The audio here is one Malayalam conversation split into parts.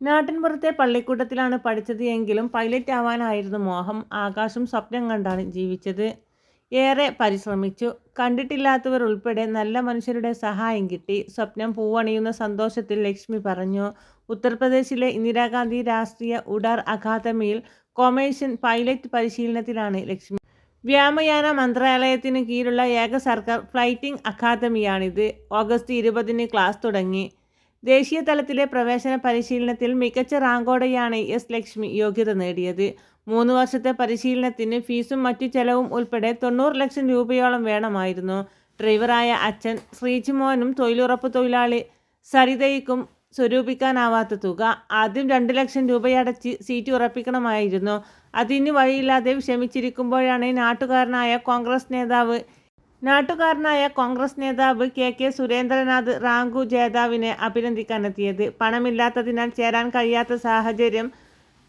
നാട്ടിൻപുറത്തെ പള്ളിക്കൂട്ടത്തിലാണ് പഠിച്ചത് എങ്കിലും പൈലറ്റ് ആവാനായിരുന്നു മോഹം. ആകാശം സ്വപ്നം കണ്ടാണ് ജീവിച്ചത്. ഏറെ പരിശ്രമിച്ചു. കണ്ടിട്ടില്ലാത്തവർ ഉൾപ്പെടെ നല്ല മനുഷ്യരുടെ സഹായം കിട്ടി. സ്വപ്നം പൂവണിയുന്ന സന്തോഷത്തിൽ ലക്ഷ്മി പറഞ്ഞു ഉത്തർപ്രദേശിലെ ഇന്ദിരാഗാന്ധി രാഷ്ട്രീയ ഉഡാർ അക്കാദമിയിൽ കൊമേഷൻ പൈലറ്റ് പരിശീലനത്തിലാണ് ലക്ഷ്മി. വ്യോമയാന മന്ത്രാലയത്തിന് കീഴിലുള്ള ഏക സർക്കാർ ഫ്ലൈറ്റിംഗ് അക്കാദമിയാണിത്. ഓഗസ്റ്റ് ഇരുപതിന് ക്ലാസ് തുടങ്ങി. ദേശീയ തലത്തിലെ പ്രവേശന പരിശീലനത്തിൽ മികച്ച റാങ്കോടെയാണ് എസ് ലക്ഷ്മി യോഗ്യത നേടിയത്. മൂന്ന് വർഷത്തെ പരിശീലനത്തിന് ഫീസും മറ്റു ചെലവും ഉൾപ്പെടെ തൊണ്ണൂറ് ലക്ഷം രൂപയോളം വേണമായിരുന്നു. ഡ്രൈവറായ അച്ഛൻ ശ്രീജിമോനും തൊഴിലുറപ്പ് തൊഴിലാളി സരിതയ്ക്കും സ്വരൂപിക്കാനാവാത്ത തുക ആദ്യം രണ്ട് ലക്ഷം രൂപയടച്ച് സീറ്റ് ഉറപ്പിക്കണമായിരുന്നു. അതിന് വഴിയില്ലാതെ വിഷമിച്ചിരിക്കുമ്പോഴാണ് നാട്ടുകാരനായ കോൺഗ്രസ് നേതാവ് നാട്ടുകാരനായ കോൺഗ്രസ് നേതാവ് കെ കെ സുരേന്ദ്രനാഥ് റാങ്കു ജേതാവിനെ അഭിനന്ദിക്കാനെത്തിയത്. പണമില്ലാത്തതിനാൽ ചേരാൻ കഴിയാത്ത സാഹചര്യം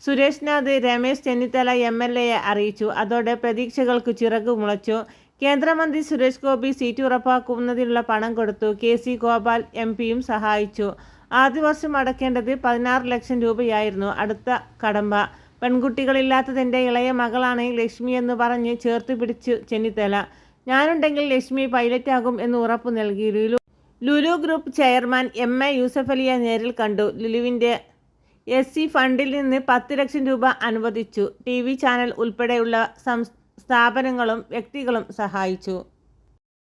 സുരേഷ്നാഥ് രമേശ് ചെന്നിത്തല എം എൽ എയെ അറിയിച്ചു. അതോടെ പ്രതീക്ഷകൾക്ക് ചിറകു മുളച്ചു. കേന്ദ്രമന്ത്രി സുരേഷ് ഗോപി സീറ്റ് ഉറപ്പാക്കുന്നതിനുള്ള പണം കൊടുത്തു. കെ സി ഗോപാൽ എം പിയും സഹായിച്ചു. ആദ്യ വർഷം അടക്കേണ്ടത് പതിനാറ് ലക്ഷം രൂപയായിരുന്നു. അടുത്ത കടമ്പ. പെൺകുട്ടികളില്ലാത്തതിന്റെ ഇളയ മകളാണ് ലക്ഷ്മി എന്ന് പറഞ്ഞ് ചേർത്ത് പിടിച്ചു ചെന്നിത്തല. ഞാനുണ്ടെങ്കിൽ ലക്ഷ്മി പൈലറ്റ് ആകും എന്ന് ഉറപ്പ് നൽകി Lulu. Lulu group chairman M A യൂസഫലിയെ നേരിൽ കണ്ടു. ലുലുവിന്റെ എസ് സി ഫണ്ടിൽ നിന്ന് പത്ത് ലക്ഷം രൂപ അനുവദിച്ചു. ടി വി ചാനൽ ഉൾപ്പെടെയുള്ള സ്ഥാപനങ്ങളും വ്യക്തികളും സഹായിച്ചു.